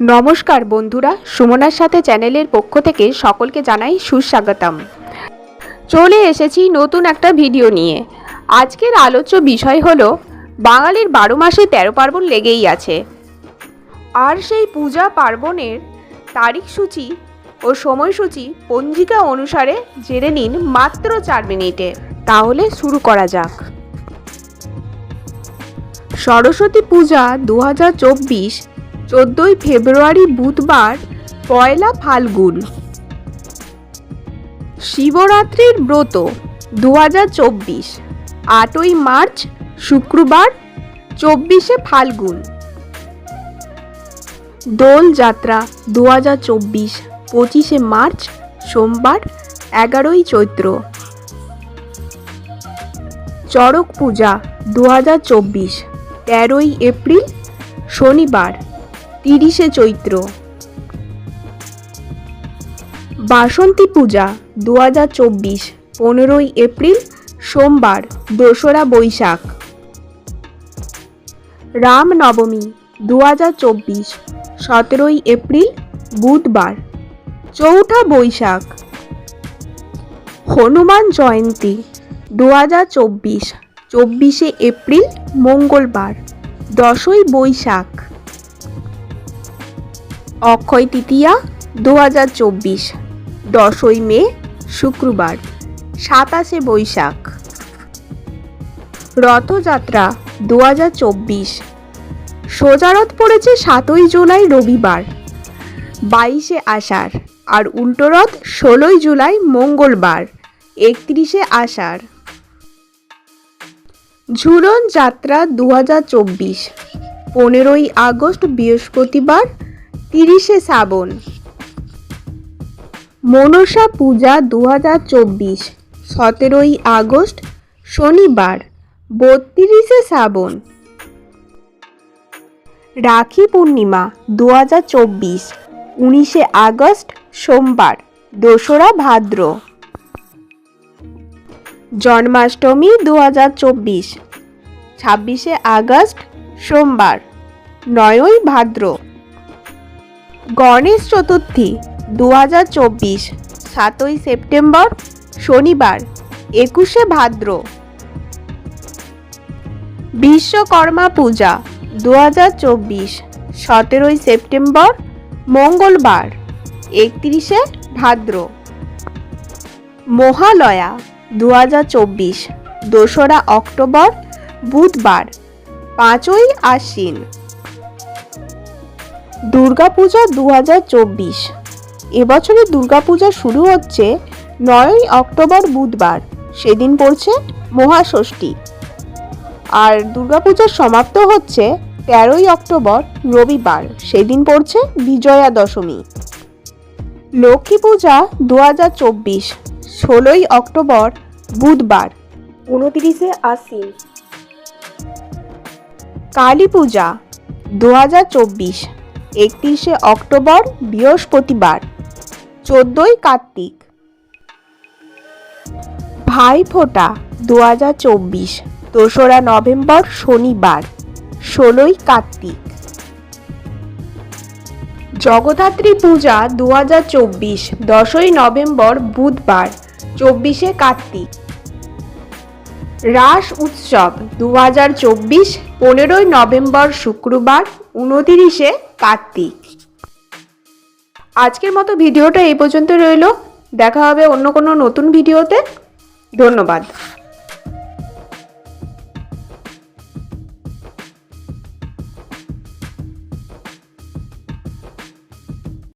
নমস্কার বন্ধুরা, সুমনার সাথে চ্যানেলের পক্ষ থেকে সকলকে জানাই সুস্বাগতম। চলে এসেছি নতুন একটা ভিডিও নিয়ে। আজকের আলোচ্য বিষয় হলো, বাঙালির বারো মাসে তেরো পার্বণ লেগেই আছে। আর সেই পূজা পার্বণের তারিখ সূচি ও সময়সূচি পঞ্জিকা অনুসারে জেনে নিন মাত্র চার মিনিটে। তাহলে শুরু করা যাক। সরস্বতী পূজা দু হাজার চব্বিশ চোদ্দোই ফেব্রুয়ারি বুধবার পয়লা ফাল্গুন। শিবরাত্রির ব্রত দু হাজার চব্বিশ, আটই মার্চ শুক্রবার চব্বিশে ফাল্গুন। দোল যাত্রা দু হাজার চব্বিশ, পঁচিশে মার্চ সোমবার এগারোই চৈত্র। চড়ক পূজা দু হাজার চব্বিশ, তেরোই এপ্রিল শনিবার। তিরিশে চৈত্র। বাসন্তী পূজা দু হাজার চব্বিশ, পনেরোই এপ্রিল, সোমবার, দোসরা বৈশাখ। রামনবমী দু হাজার চব্বিশ, সতেরোই এপ্রিল, বুধবার, চৌঠা বৈশাখ। হনুমান জয়ন্তী দু হাজার চব্বিশ, চব্বিশে এপ্রিল, মঙ্গলবার, দশই বৈশাখ। অক্ষয় তৃতীয়া দু হাজার চব্বিশ, দশই মে, শুক্রবার, সাতাশে বৈশাখ। রথযাত্রা দু হাজার চব্বিশ, সোজারথ পড়েছে সাতই জুলাই রবিবার, বাইশে আষাঢ়, আর উল্টো রথ ষোলোই জুলাই মঙ্গলবার, একত্রিশে আষাঢ়। ঝুলন যাত্রা দু হাজার চব্বিশ, পনেরোই আগস্ট বৃহস্পতিবার তিরিশে শ্রাবণ। মনসা পূজা দু হাজার চব্বিশ, সতেরোই আগস্ট, শনিবার, বত্রিশে শ্রাবণ। রাখি পূর্ণিমা দু হাজার চব্বিশ, উনিশে আগস্ট, সোমবার, দোসরা ভাদ্র। জন্মাষ্টমী দু হাজার চব্বিশ, ছাব্বিশে আগস্ট, সোমবার, নয়ই ভাদ্র। গণেশ চতুর্থী দু হাজার চব্বিশ, সাতই সেপ্টেম্বর, শনিবার, একুশে ভাদ্র। বিশ্বকর্মা পূজা দু হাজার চব্বিশ, সতেরোই সেপ্টেম্বর, মঙ্গলবার, একত্রিশে ভাদ্র। মহালয়া দু হাজার চব্বিশ, দোসরা অক্টোবর, বুধবার, পাঁচই আশ্বিন। দুর্গাপূজা দু হাজার চব্বিশ। এবছরের দুর্গাপূজা শুরু হচ্ছে নয়ই অক্টোবর বুধবার। সেদিন পড়ছে মহাষষ্ঠী। আর দুর্গাপূজার সমাপ্ত হচ্ছে তেরোই অক্টোবর রবিবার। সেদিন পড়ছে বিজয়া দশমী লক্ষ্মী পূজা দু হাজার চব্বিশ ষোলোই অক্টোবর বুধবার। উনতিরিশে আশ্বিন। কালী পূজা দু হাজার চব্বিশ একত্রিশে অক্টোবর, বৃহস্পতিবার, চোদ্দই কার্তিক। ভাইফোঁটা দু হাজার চব্বিশ, দোসরা নভেম্বর, শনিবার, ষোলোই কার্তিক। জগদ্ধাত্রী পূজা দু হাজার চব্বিশ, দশই নভেম্বর, বুধবার, চব্বিশে কার্তিক। রাস উৎসব দু হাজার চব্বিশ, পনেরোই নভেম্বর, শুক্রবার উনতিরিশে কার্তিক। আজকের মতো ভিডিওটা এই পর্যন্ত রইল। দেখা হবে অন্য কোনো নতুন ভিডিওতে। ধন্যবাদ।